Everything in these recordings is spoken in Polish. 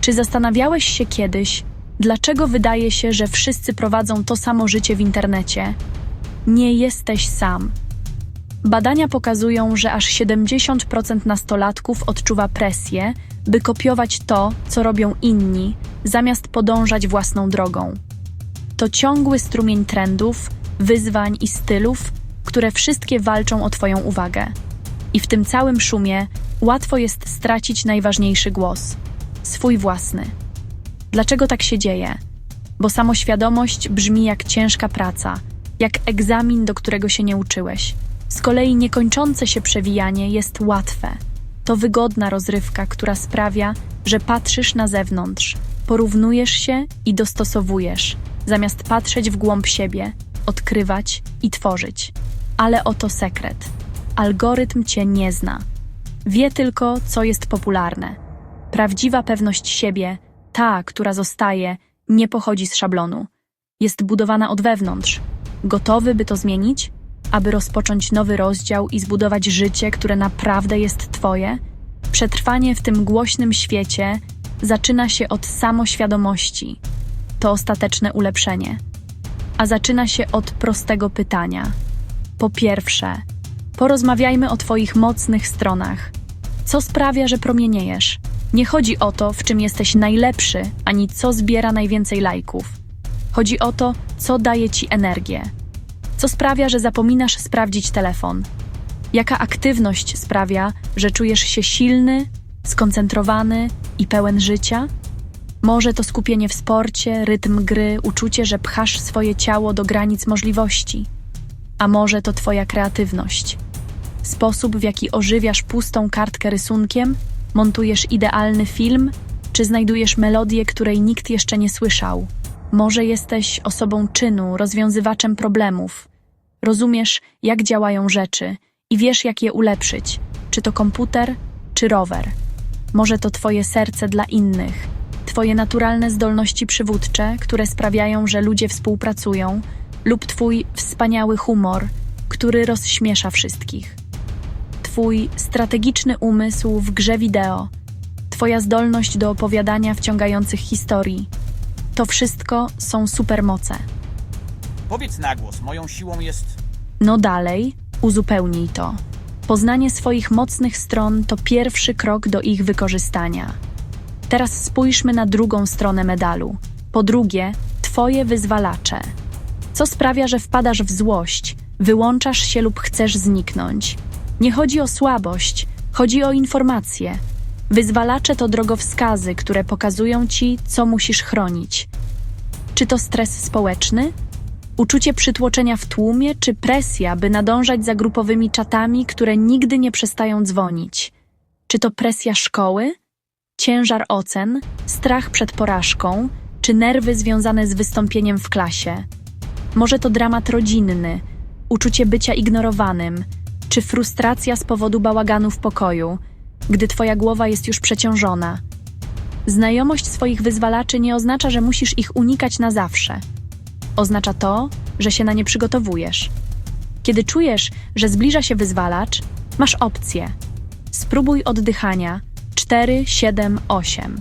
Czy zastanawiałeś się kiedyś, dlaczego wydaje się, że wszyscy prowadzą to samo życie w internecie? Nie jesteś sam. Badania pokazują, że aż 70% nastolatków odczuwa presję, by kopiować to, co robią inni, zamiast podążać własną drogą. To ciągły strumień trendów, wyzwań i stylów, które wszystkie walczą o Twoją uwagę. I w tym całym szumie łatwo jest stracić najważniejszy głos swój własny. Dlaczego tak się dzieje? Bo samoświadomość brzmi jak ciężka praca, jak egzamin, do którego się nie uczyłeś. Z kolei niekończące się przewijanie jest łatwe. To wygodna rozrywka, która sprawia, że patrzysz na zewnątrz, porównujesz się i dostosowujesz, zamiast patrzeć w głąb siebie, odkrywać i tworzyć. Ale oto sekret. Algorytm cię nie zna. Wie tylko, co jest popularne. Prawdziwa pewność siebie, ta, która zostaje, nie pochodzi z szablonu. Jest budowana od wewnątrz. Gotowy, by to zmienić? Aby rozpocząć nowy rozdział i zbudować życie, które naprawdę jest Twoje? Przetrwanie w tym głośnym świecie zaczyna się od samoświadomości. To ostateczne ulepszenie. A zaczyna się od prostego pytania. Po pierwsze, porozmawiajmy o Twoich mocnych stronach. Co sprawia, że promieniejesz? Nie chodzi o to, w czym jesteś najlepszy, ani co zbiera najwięcej lajków. Chodzi o to, co daje ci energię. Co sprawia, że zapominasz sprawdzić telefon. Jaka aktywność sprawia, że czujesz się silny, skoncentrowany i pełen życia? Może to skupienie w sporcie, rytm gry, uczucie, że pchasz swoje ciało do granic możliwości. A może to Twoja kreatywność. Sposób, w jaki ożywiasz pustą kartkę rysunkiem, montujesz idealny film, czy znajdujesz melodię, której nikt jeszcze nie słyszał. Może jesteś osobą czynu, rozwiązywaczem problemów. Rozumiesz, jak działają rzeczy i wiesz, jak je ulepszyć, czy to komputer, czy rower. Może to Twoje serce dla innych, Twoje naturalne zdolności przywódcze, które sprawiają, że ludzie współpracują, lub Twój wspaniały humor, który rozśmiesza wszystkich. Twój strategiczny umysł w grze wideo, Twoja zdolność do opowiadania wciągających historii. To wszystko są supermoce. Powiedz na głos, moją siłą jest. No dalej, uzupełnij to. Poznanie swoich mocnych stron to pierwszy krok do ich wykorzystania. Teraz spójrzmy na drugą stronę medalu. Po drugie, Twoje wyzwalacze. Co sprawia, że wpadasz w złość, wyłączasz się lub chcesz zniknąć? Nie chodzi o słabość, chodzi o informacje. Wyzwalacze to drogowskazy, które pokazują ci, co musisz chronić. Czy to stres społeczny? Uczucie przytłoczenia w tłumie, czy presja, by nadążać za grupowymi czatami, które nigdy nie przestają dzwonić? Czy to presja szkoły? Ciężar ocen, strach przed porażką, czy nerwy związane z wystąpieniem w klasie? Może to dramat rodzinny, uczucie bycia ignorowanym, czy frustracja z powodu bałaganu w pokoju, gdy twoja głowa jest już przeciążona. Znajomość swoich wyzwalaczy nie oznacza, że musisz ich unikać na zawsze. Oznacza to, że się na nie przygotowujesz. Kiedy czujesz, że zbliża się wyzwalacz, masz opcję. Spróbuj oddychania 4, 7, 8.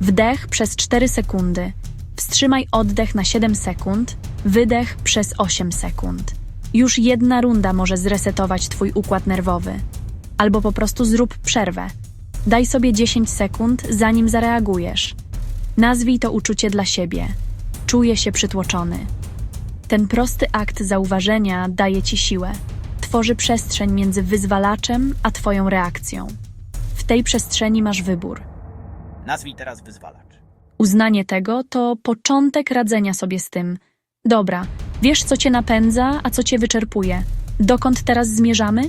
Wdech przez 4 sekundy. Wstrzymaj oddech na 7 sekund, wydech przez 8 sekund. Już jedna runda może zresetować Twój układ nerwowy. Albo po prostu zrób przerwę. Daj sobie 10 sekund, zanim zareagujesz. Nazwij to uczucie dla siebie. Czuję się przytłoczony. Ten prosty akt zauważenia daje ci siłę. Tworzy przestrzeń między wyzwalaczem a Twoją reakcją. W tej przestrzeni masz wybór. Nazwij teraz wyzwalacz. Uznanie tego to początek radzenia sobie z tym. Dobra, wiesz, co cię napędza, a co cię wyczerpuje. Dokąd teraz zmierzamy?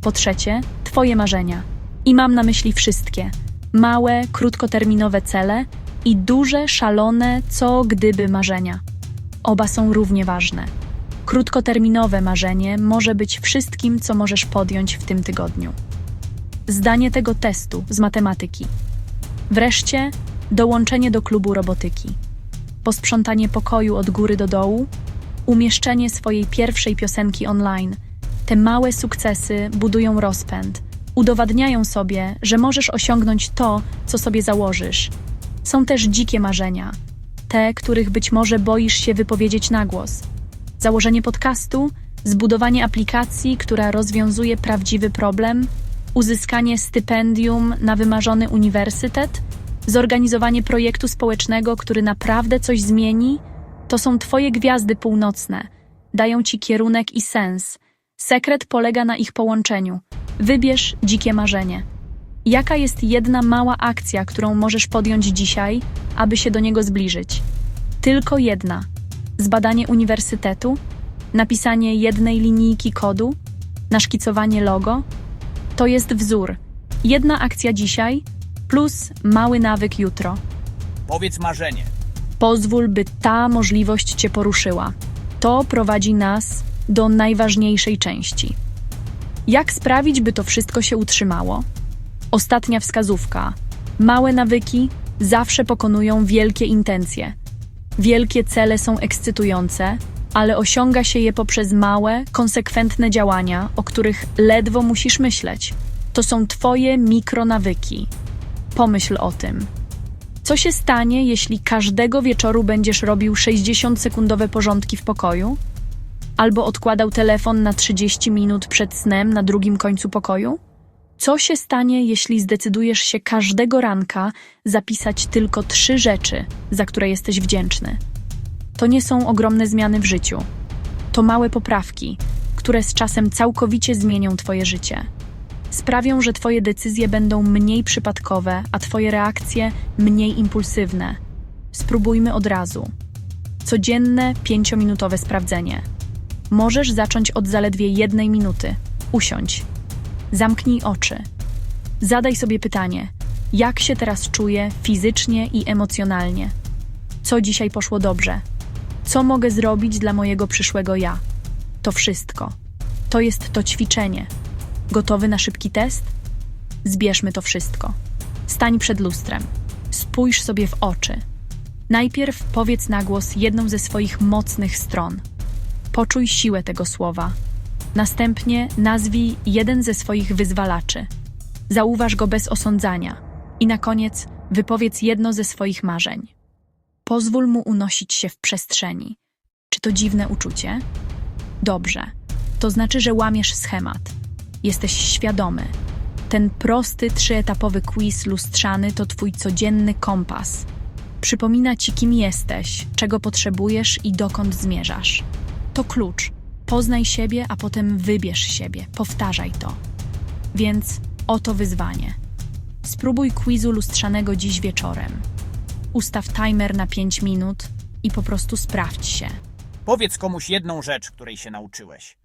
Po trzecie, twoje marzenia. I mam na myśli wszystkie. Małe, krótkoterminowe cele i duże, szalone, co gdyby marzenia. Oba są równie ważne. Krótkoterminowe marzenie może być wszystkim, co możesz podjąć w tym tygodniu. Zdanie tego testu z matematyki. Wreszcie dołączenie do klubu robotyki. Posprzątanie pokoju od góry do dołu, umieszczenie swojej pierwszej piosenki online. Te małe sukcesy budują rozpęd, udowadniają sobie, że możesz osiągnąć to, co sobie założysz. Są też dzikie marzenia, te, których być może boisz się wypowiedzieć na głos. Założenie podcastu, zbudowanie aplikacji, która rozwiązuje prawdziwy problem, uzyskanie stypendium na wymarzony uniwersytet, zorganizowanie projektu społecznego, który naprawdę coś zmieni, to są Twoje gwiazdy północne. Dają Ci kierunek i sens. Sekret polega na ich połączeniu. Wybierz dzikie marzenie. Jaka jest jedna mała akcja, którą możesz podjąć dzisiaj, aby się do niego zbliżyć? Tylko jedna. Zbadanie uniwersytetu, napisanie jednej linijki kodu, naszkicowanie logo. To jest wzór. Jedna akcja dzisiaj plus mały nawyk jutro. Powiedz marzenie. Pozwól, by ta możliwość Cię poruszyła. To prowadzi nas do najważniejszej części. Jak sprawić, by to wszystko się utrzymało? Ostatnia wskazówka. Małe nawyki zawsze pokonują wielkie intencje. Wielkie cele są ekscytujące, ale osiąga się je poprzez małe, konsekwentne działania, o których ledwo musisz myśleć. To są Twoje mikronawyki. Pomyśl o tym. Co się stanie, jeśli każdego wieczoru będziesz robił 60-sekundowe porządki w pokoju? Albo odkładał telefon na 30 minut przed snem na drugim końcu pokoju? Co się stanie, jeśli zdecydujesz się każdego ranka zapisać tylko trzy rzeczy, za które jesteś wdzięczny? To nie są ogromne zmiany w życiu. To małe poprawki, które z czasem całkowicie zmienią Twoje życie sprawią, że Twoje decyzje będą mniej przypadkowe, a Twoje reakcje mniej impulsywne. Spróbujmy od razu. Codzienne, pięciominutowe sprawdzenie. Możesz zacząć od zaledwie jednej minuty. Usiądź. Zamknij oczy. Zadaj sobie pytanie: jak się teraz czuję fizycznie i emocjonalnie? Co dzisiaj poszło dobrze? Co mogę zrobić dla mojego przyszłego ja? To wszystko. To jest to ćwiczenie. Gotowy na szybki test? Zbierzmy to wszystko. Stań przed lustrem. Spójrz sobie w oczy. Najpierw powiedz na głos jedną ze swoich mocnych stron. Poczuj siłę tego słowa. Następnie nazwij jeden ze swoich wyzwalaczy. Zauważ go bez osądzania. I na koniec wypowiedz jedno ze swoich marzeń. Pozwól mu unosić się w przestrzeni. Czy to dziwne uczucie? Dobrze. To znaczy, że łamiesz schemat. Jesteś świadomy. Ten prosty, trzyetapowy quiz lustrzany to twój codzienny kompas. Przypomina ci, kim jesteś, czego potrzebujesz i dokąd zmierzasz. To klucz. Poznaj siebie, a potem wybierz siebie. Powtarzaj to. Więc oto wyzwanie. Spróbuj quizu lustrzanego dziś wieczorem. Ustaw timer na 5 minut i po prostu sprawdź się. Powiedz komuś jedną rzecz, której się nauczyłeś.